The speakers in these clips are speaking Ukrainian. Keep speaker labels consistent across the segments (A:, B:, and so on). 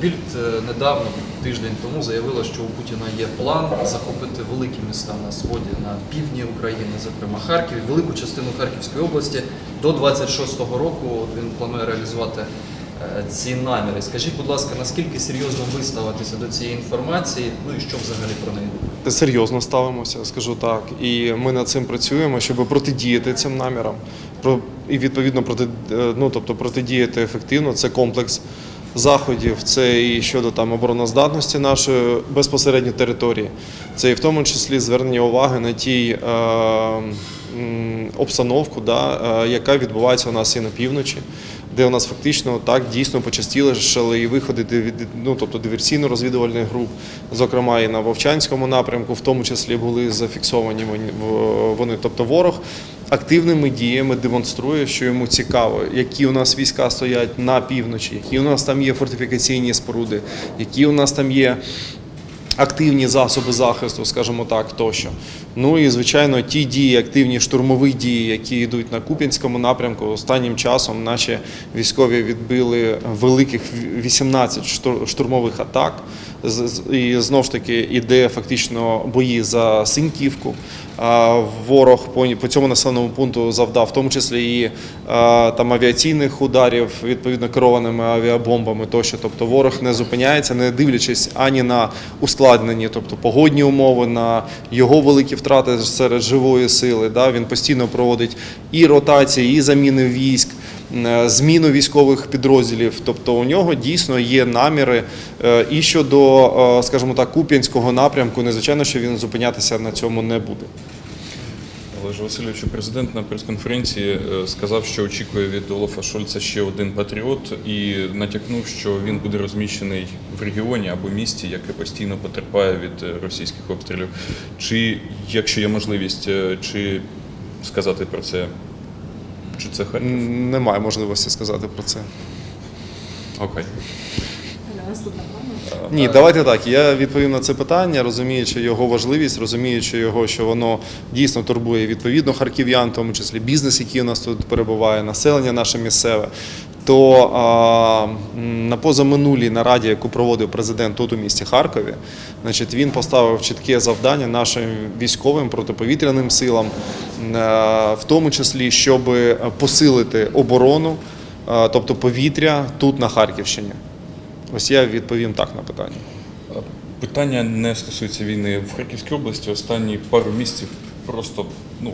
A: Більд е, недавно, тиждень тому, заявила, що у Путіна є план захопити великі міста на сході, на півдні України, зокрема Харків, велику частину Харківської області. До 26-го року він планує реалізувати е, ці наміри. Скажіть, будь ласка, наскільки серйозно ви ставитеся до цієї інформації? Ну і що взагалі про неї?
B: Серйозно ставимося, скажу так. І ми над цим працюємо, щоб протидіяти цим намірам. І відповідно проти, е, ну, тобто протидіяти ефективно. Це комплекс заходів, це і щодо там обороноздатності нашої безпосередньо території. Це і в тому числі звернення уваги на ті е, обстановку, да, е, яка відбувається у нас і на півночі. Де у нас фактично так дійсно почастішали і виходи ну, тобто диверсійно-розвідувальних груп, зокрема і на Вовчанському напрямку, в тому числі були зафіксовані вони. Тобто ворог активними діями демонструє, що йому цікаво, які у нас війська стоять на півночі, які у нас там є фортифікаційні споруди, які у нас там є активні засоби захисту, скажімо так, тощо. Ну і звичайно, ті дії, активні штурмові дії, які йдуть на Куп'янському напрямку, останнім часом наші військові відбили великих 18 штур- штурмових атак. І знову ж таки іде фактично бої за Синьківку. Ворог по, цьому населеному пункту завдав, в тому числі і там авіаційних ударів, відповідно керованими авіабомбами тощо. Тобто ворог не зупиняється, не дивлячись ані на ускладнені, тобто погодні умови, на його великі втрати серед живої сили. Да? Він постійно проводить і ротації, і заміни військ. Е, Зміну військових підрозділів, тобто у нього дійсно є наміри е, і щодо, е, скажімо так, Куп'янського напрямку. Незвичайно, що він зупинятися на цьому не буде.
C: Олеже Васильовичу, президент на прес-конференції сказав, що очікує від Олафа Шольца ще один патріот, і натякнув, що він буде розміщений в регіоні або місті, яке постійно потерпає від російських обстрілів. Чи, якщо є можливість, чи сказати про це, чи це Харків?
B: Немає можливості сказати про це.
C: Окей.
D: Наступна.
B: Ні, давайте так. Я відповім на це питання, розуміючи його важливість, розуміючи його, що воно дійсно турбує відповідно харків'ян, в тому числі бізнес, який у нас тут перебуває, населення наше місцеве. То на позаминулій нараді, яку проводив президент тут у місті Харкові, значить, він поставив чітке завдання нашим військовим протиповітряним силам, е, в тому числі, щоб посилити оборону, е, тобто повітря тут на Харківщині. Ось я відповім так на питання.
C: Питання не стосується війни в Харківській області. Останні пару місяців просто ну,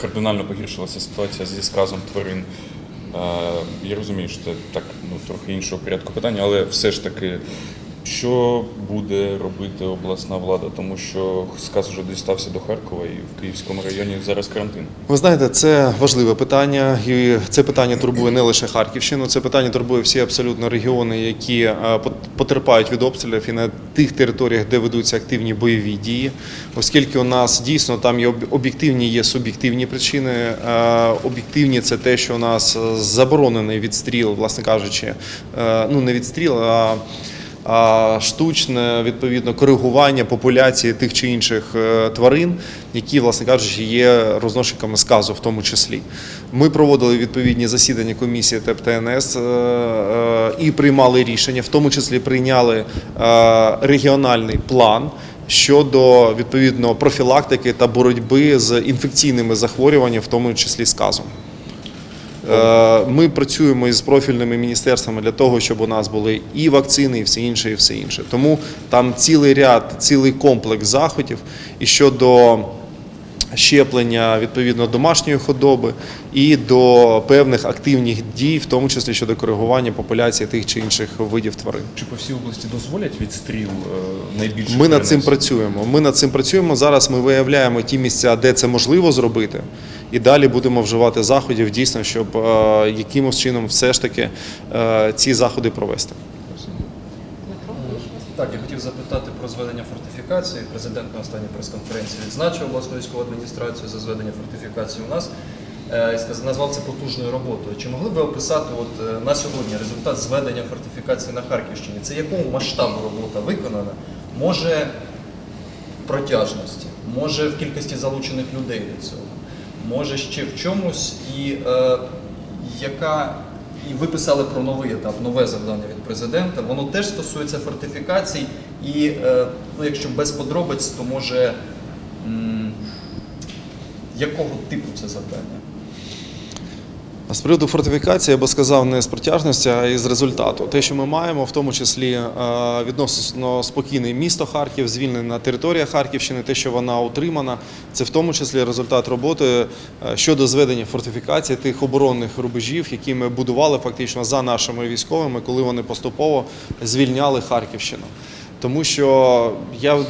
C: кардинально погіршилася ситуація зі сказом тварин. Я розумію, що це так ну, трохи іншого порядку питання, але все ж таки, що буде робити обласна влада, тому що сказ вже дістався до Харкова і в Київському районі зараз карантин.
B: Ви знаєте, це важливе питання, і це питання турбує не лише Харківщину, це питання турбує всі абсолютно регіони, які е, потерпають від обстрілів і на тих територіях, де ведуться активні бойові дії, оскільки у нас дійсно там є об'єктивні, є суб'єктивні причини. Е, Об'єктивні це те, що у нас е, заборонений відстріл, власне кажучи, ну не відстріл, а штучне відповідно коригування популяції тих чи інших е, тварин, які, власне кажучи, є розношниками сказу, в тому числі. Ми проводили відповідні засідання комісії ТЕП ТНС е, е, і приймали рішення, в тому числі прийняли регіональний план. Щодо відповідно профілактики та боротьби з інфекційними захворюваннями, в тому числі сказом. Е, Ми працюємо із профільними міністерствами для того, щоб у нас були і вакцини, і все інше, і все інше. Тому там цілий ряд, цілий комплекс заходів і щодо щеплення відповідно домашньої худоби і до певних активних дій, в тому числі щодо коригування популяції тих чи інших видів тварин.
C: Чи по всій області дозволять відстріл е, найбільше?
B: Ми над цим працюємо. Ми над цим працюємо. Зараз ми виявляємо ті місця, де це можливо зробити, і далі будемо вживати заходів дійсно, щоб е, якимось чином все ж таки е, ці заходи провести.
A: Так, я хотів запитати про зведення фортифікації. Президент на останній прес-конференції відзначив обласну військову адміністрацію за зведення фортифікації у нас. Е, і Назвав це потужною роботою. Чи могли б ви описати от, на сьогодні результат зведення фортифікації на Харківщині? Це якому масштабу робота виконана? Може в протяжності, може в кількості залучених людей до цього, може ще в чомусь, і е, яка і ви писали про новий етап, нове завдання від президента. Воно теж стосується фортифікацій, і е, ну, якщо без подробиць, то може м, якого типу це завдання?
B: З приводу фортифікації я би сказав не з протяжності, а із результату. Те, що ми маємо, в тому числі е, відносно спокійне місто Харків, звільнена територія Харківщини, те, що вона утримана, це в тому числі результат роботи е, щодо зведення фортифікації тих оборонних рубежів, які ми будували фактично за нашими військовими, коли вони поступово звільняли Харківщину. Тому що я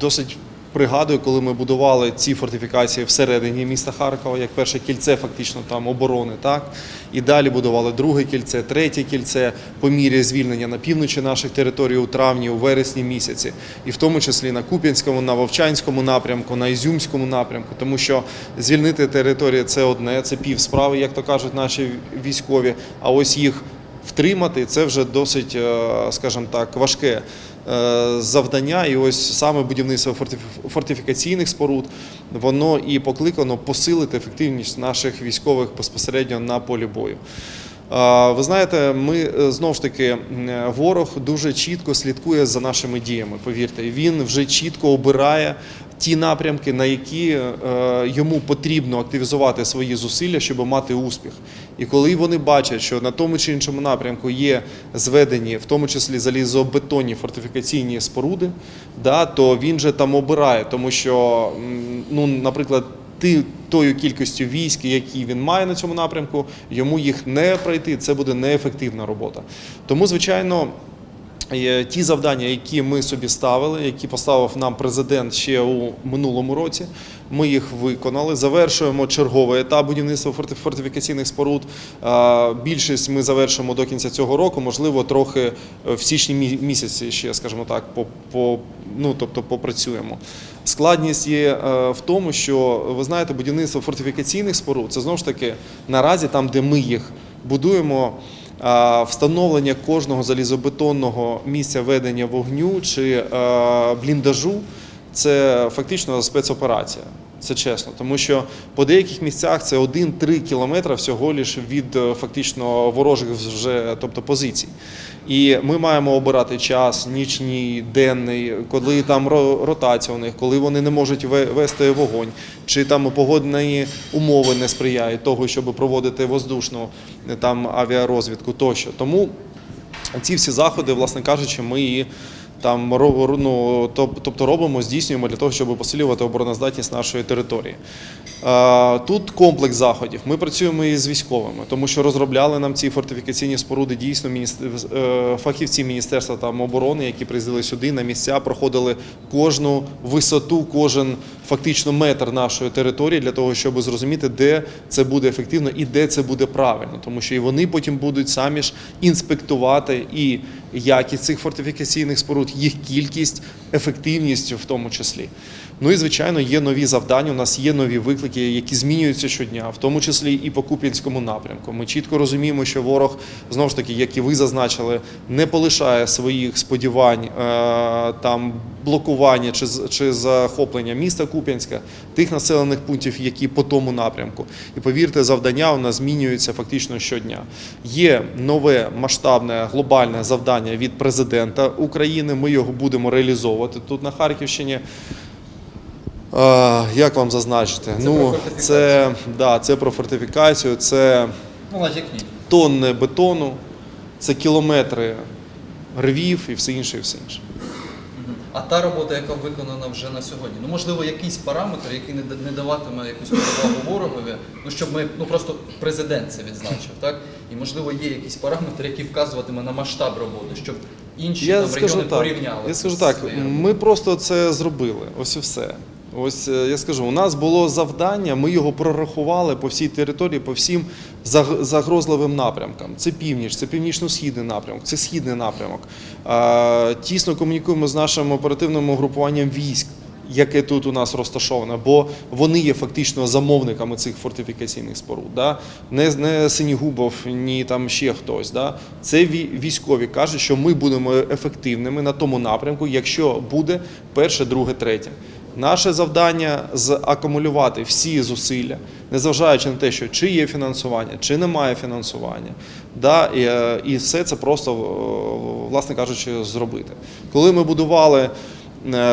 B: досить Пригадую, коли ми будували ці фортифікації всередині міста Харкова, як перше кільце, фактично там оборони, так? І далі будували друге кільце, третє кільце по мірі звільнення на півночі наших територій у травні, у вересні місяці, і в тому числі на Куп'янському, на Вовчанському напрямку, на Ізюмському напрямку, тому що звільнити територію це одне, це пів справи, як то кажуть наші військові. А ось їх втримати це вже досить, е, скажімо так, важке завдання. І ось саме будівництво фортифі- фортифікаційних споруд воно і покликано посилити ефективність наших військових безпосередньо на полі бою. Е, Ви знаєте, ми е, знову ж таки ворог дуже чітко слідкує за нашими діями. Повірте, він вже чітко обирає ті напрямки, на які е, йому потрібно активізувати свої зусилля, щоб мати успіх. І коли вони бачать, що на тому чи іншому напрямку є зведені, в тому числі залізобетонні фортифікаційні споруди, да, то він же там обирає, тому що, ну, наприклад, ти тою кількістю військ, які він має на цьому напрямку, йому їх не пройти. Це буде неефективна робота. Тому, звичайно. Е, Ті завдання, які ми собі ставили, які поставив нам президент ще у минулому році, ми їх виконали. Завершуємо черговий етап будівництва форти- фортифікаційних споруд. Е, Більшість ми завершимо до кінця цього року, можливо, трохи е, в січні місяці ще, скажімо так, по, по, ну, тобто попрацюємо. Складність є в тому, що ви знаєте, будівництво фортифікаційних споруд це знову ж таки наразі там, де ми їх будуємо. Встановлення кожного залізобетонного місця ведення вогню чи бліндажу це фактично спецоперація. Це чесно, тому що по деяких місцях це 1-3 кілометри всього лиш від е, фактично ворожих вже тобто позицій. І ми маємо обирати час, нічний, денний, коли там ро- ротація у них, коли вони не можуть вести вогонь, чи там погодні умови не сприяють того, щоб проводити воздушну е, там авіарозвідку тощо. Тому ці всі заходи, власне кажучи, ми там ну, тобто робимо, здійснюємо для того, щоб посилювати обороноздатність нашої території. Тут комплекс заходів. Ми працюємо із військовими, тому що розробляли нам ці фортифікаційні споруди дійсно е, фахівці Міністерства там оборони, які приїздили сюди на місця, проходили кожну висоту, кожен фактично метр нашої території для того, щоб зрозуміти, де це буде ефективно і де це буде правильно, тому що і вони потім будуть самі ж інспектувати і якість цих фортифікаційних споруд, їх кількість, ефективність в тому числі. Ну і звичайно, є нові завдання. У нас є нові виклики, які змінюються щодня, в тому числі і по Куп'янському напрямку. Ми чітко розуміємо, що ворог знову ж таки, як і ви зазначили, не полишає своїх сподівань е, там блокування чи чи захоплення міста Куп'янська, тих населених пунктів, які по тому напрямку. І повірте, завдання у нас змінюються фактично щодня. Є нове масштабне глобальне завдання від президента України. Ми його будемо реалізовувати тут на Харківщині. Як вам зазначити?
A: Це
B: ну,
A: про фортифікацію.
B: це, да, це про фортифікацію, це
A: Ну,
B: тонни бетону, це кілометри рвів і все інше, і все інше.
A: А та робота, яка виконана вже на сьогодні, ну можливо, якийсь параметр, який не, даватиме якусь перевагу ворогові, ну щоб ми, ну просто президент це відзначив, так? І можливо є якийсь параметр, який вказуватиме на масштаб роботи, щоб інші
B: Я
A: там регіони
B: так.
A: порівняли.
B: Я скажу так, ми просто це зробили. Ось і все. Ось е, я скажу, у нас було завдання, ми його прорахували по всій території, по всім загрозливим напрямкам. Це північ, це північно-східний напрямок, це східний напрямок. Тісно комунікуємо з нашим оперативним угрупуванням військ. Яке тут у нас розташоване, бо вони є фактично замовниками цих фортифікаційних споруд. Да? Не, не Синігубов, ні там ще хтось. Да? Це військові кажуть, що ми будемо ефективними на тому напрямку, якщо буде перше, друге, третє. Наше завдання закумулювати всі зусилля, незважаючи на те, що чи є фінансування, чи немає фінансування. Да, і, е, і все це просто, власне кажучи, зробити. Коли ми будували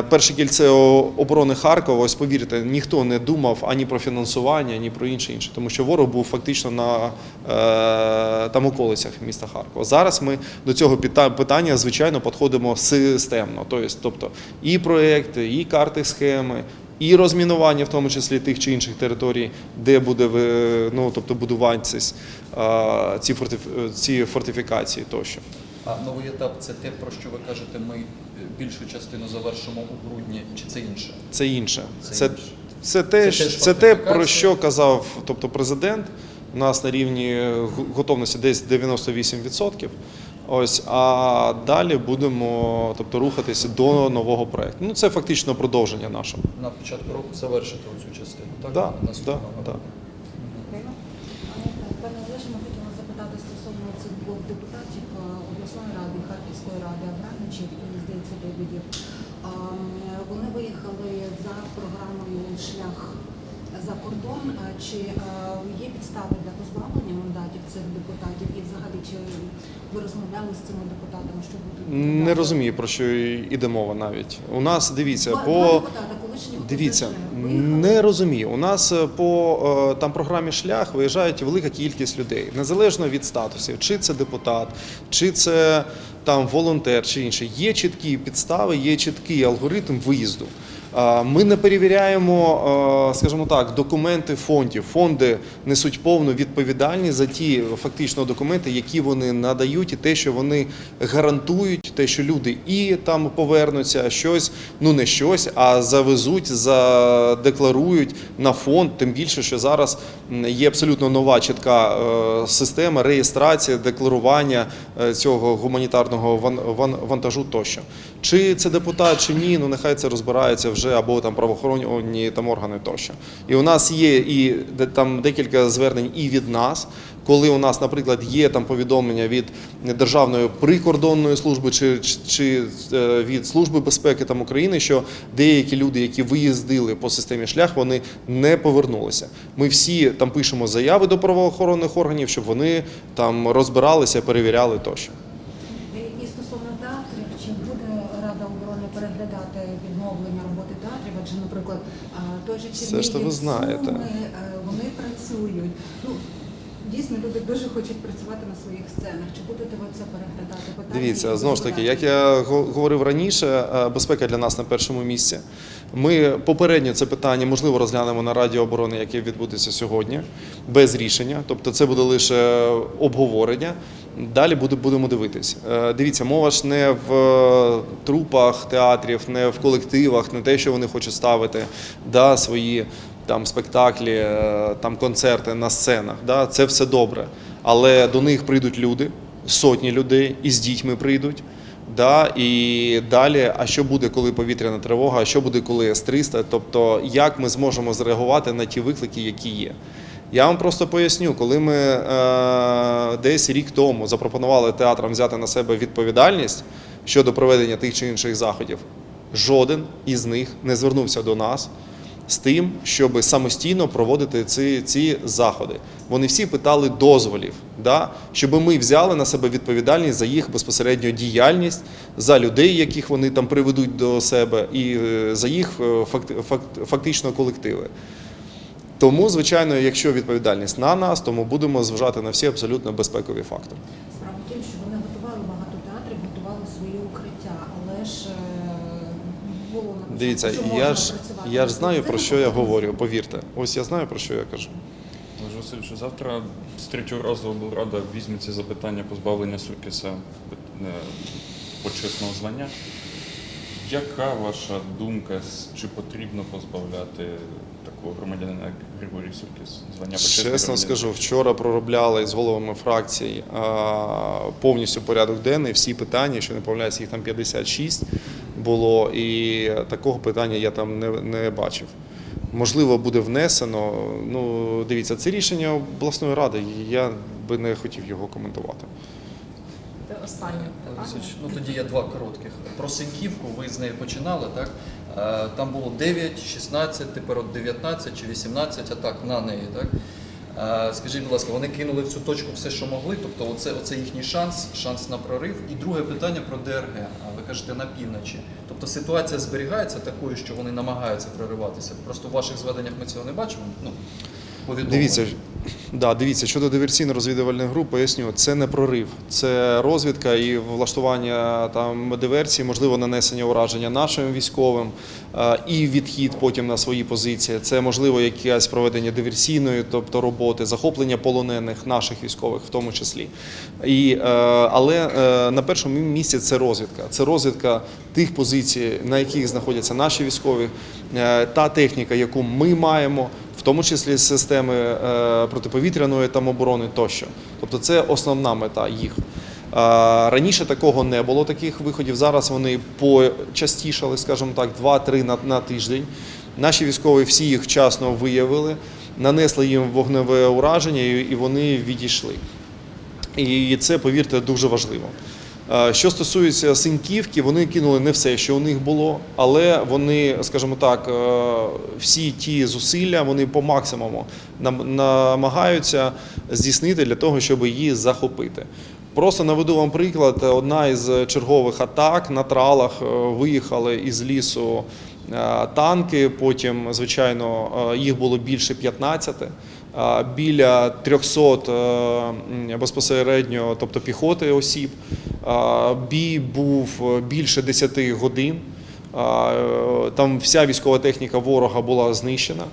B: перше кільце оборони Харкова, ось повірте, ніхто не думав ані про фінансування, ані про інше інше, тому що ворог був фактично на е, там околицях міста Харкова. Зараз ми до цього питання, звичайно, підходимо системно. Тобто, і проекти, і карти схеми. І розмінування, в тому числі тих чи інших територій, де буде ну, тобто будуватися ці, ці фортифікації тощо.
A: А новий етап це те, про що ви кажете, ми е, більшу частину завершимо у грудні, чи це інше?
B: Це інше.
A: Це
B: Це,
A: інше.
B: це, те,
A: Це
B: це те, про що казав тобто, президент. У нас на рівні готовності десь 98%. Ось, а далі будемо тобто, рухатися до нового проекту. Ну, це фактично продовження нашого.
A: На початку року завершити цю частину, так?
B: Да,
A: Наступного
B: да,
A: року.
D: Ірина?
E: Пане Олеже, ми хотіли запитати стосовно цих двох депутатів е, обласної ради, Харківської ради Абрамовичів і, здається, Лебедів. А, м, Вони виїхали за програмою Шлях за кордон. Чи є підстави для позбавлення мандатів цих депутатів? І взагалі, чи ви розмовляли з цими депутатами, що будуть
B: Не розумію, про що йде мова навіть. У нас, дивіться,
E: Два-
B: по.
E: депутата
B: Дивіться, не розумію. У нас е, по е, там програмі шлях виїжджають велика кількість людей, незалежно від статусів, чи це депутат, чи це там волонтер, чи інше. Є чіткі підстави, є чіткий алгоритм виїзду. А, Ми не перевіряємо, скажімо так, документи фондів. Фонди несуть повну відповідальність за ті фактично документи, які вони надають, і те, що вони гарантують, те, що люди і там повернуться, щось, ну не щось, а завезуть, задекларують на фонд. Тим більше, що зараз є абсолютно нова чітка е, система реєстрації, декларування е, цього гуманітарного ван- ван- вантажу тощо. Чи це депутат, чи ні, ну нехай це розбирається вже або там правоохоронні там органи тощо. І у нас є і де- там декілька звернень і від нас. Коли у нас, наприклад, є там повідомлення від Державної прикордонної служби чи, чи, чи е, від Служби безпеки там України, що деякі люди, які виїздили по системі шлях, вони не повернулися. Ми всі там пишемо заяви до правоохоронних органів, щоб вони там розбиралися, перевіряли тощо.
E: І стосовно театрів, чи буде Рада оборони переглядати відновлення роботи театрів? Адже, наприклад, той
B: Все ж то ви знаєте.
E: Суми, е, вони працюють. Ну, дійсно, люди дуже хочуть працювати на своїх сценах. Чи будете ви це переглядати? Питання
B: Дивіться, знову ж таки, як я го- говорив раніше, е, безпека для нас на першому місці. Ми попередньо це питання можливо розглянемо на Раді оборони, яке відбудеться сьогодні, без рішення. Тобто, це буде лише обговорення. Далі будемо дивитись. Е, Дивіться, мова ж не в е, трупах театрів, не в колективах, не те, що вони хочуть ставити да, свої там спектаклі, е, там концерти на сценах. Да, це все добре. Але до них прийдуть люди, сотні людей, і з дітьми прийдуть. Да, і далі, а що буде, коли повітряна тривога, а що буде, коли С-300, тобто як ми зможемо зреагувати на ті виклики, які є. Я вам просто поясню, коли ми е, десь рік тому запропонували театрам взяти на себе відповідальність щодо проведення тих чи інших заходів, жоден із них не звернувся до нас з тим, щоб самостійно проводити ці, ці заходи. Вони всі питали дозволів, да? щоб ми взяли на себе відповідальність за їх безпосередньо діяльність, за людей, яких вони там приведуть до себе, і е, за їх е, факт- факт- фактично колективи. Тому, звичайно, якщо відповідальність на нас, то ми будемо зважати на всі абсолютно безпекові фактори.
E: Справа в тім, що вони готували багато театрів, готували свої укриття, але ж е, було написано,
B: Дивіться,
E: що
B: я
E: можна
B: ж
E: працювати
B: я ж знаю про що я говорю. Повірте, ось я знаю про що я кажу.
C: Олеже Васильовичу, завтра з третього разу облрада візьметься за питання позбавлення Суркіса е, почесного звання. Яка ваша думка, чи потрібно позбавляти такого громадянина, Григорій Суркіс, звання
B: Чесно скажу, вчора проробляли з головами фракцій повністю порядок денний, всі питання, що не помиляюсь, їх там 56 було, і такого питання я там не, не бачив. Можливо, буде внесено. Ну, дивіться, це рішення обласної ради. Я би не хотів його коментувати.
D: Та останнє питання.
A: Ну тоді є два коротких. Про Синьківку, ви з неї починали, так? Е, Там було 9, 16, тепер от 19 чи 18 атак на неї, так? Е, Скажіть, будь ласка, вони кинули в цю точку все, що могли, тобто оце, оце їхній шанс, шанс на прорив. І друге питання про ДРГ. Ви кажете на півночі. Тобто ситуація зберігається такою, що вони намагаються прориватися. Просто в ваших зведеннях ми цього не бачимо. Ну, повідомлення.
B: Дивіться, да, дивіться, щодо диверсійно-розвідувальних груп, поясню, це не прорив, це розвідка і влаштування там диверсії, можливо, нанесення ураження нашим військовим е, і відхід потім на свої позиції. Це можливо якесь проведення диверсійної, тобто роботи, захоплення полонених наших військових, в тому числі. І, е, але е, на першому місці це розвідка. Це розвідка тих позицій, на яких знаходяться наші військові, та техніка, яку ми маємо в тому числі системи е, протиповітряної там оборони тощо. Тобто це основна мета їх. Е, Раніше такого не було таких виходів. Зараз вони почастішали, скажімо так, 2-3 на, на тиждень. Наші військові всі їх вчасно виявили, нанесли їм вогневе ураження і і вони відійшли. І це, повірте, дуже важливо. Е, Що стосується Синьківки, вони кинули не все, що у них було, але вони, скажімо так, е, всі ті зусилля вони по максимуму нам- намагаються здійснити для того, щоб її захопити. Просто наведу вам приклад: одна із чергових атак на тралах е, виїхали із лісу танки. Потім, звичайно, їх було більше 15. Біля 300 е, безпосередньо, тобто піхоти осіб. Бій був е, більше 10 годин. Е, Там вся військова техніка ворога була знищена.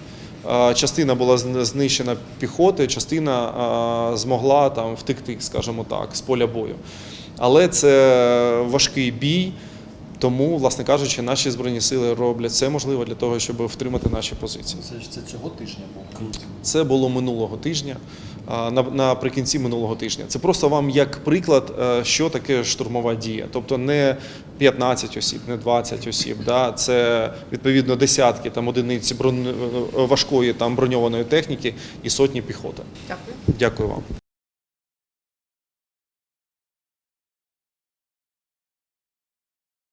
B: Частина була знищена піхоти, частина змогла там втекти, скажімо так, з поля бою. Але це важкий бій. Тому, власне кажучи, наші збройні сили роблять все можливе для того, щоб втримати наші позиції.
A: Це, ж- це цього тижня було.
B: Це було минулого тижня, на- наприкінці минулого тижня. Це просто вам як приклад, е, що таке штурмова дія. Тобто не 15 осіб, не 20 осіб. Да? Це відповідно десятки там одиниць брон... важкої там броньованої техніки і сотні піхоти.
D: Дякую.
B: Дякую вам.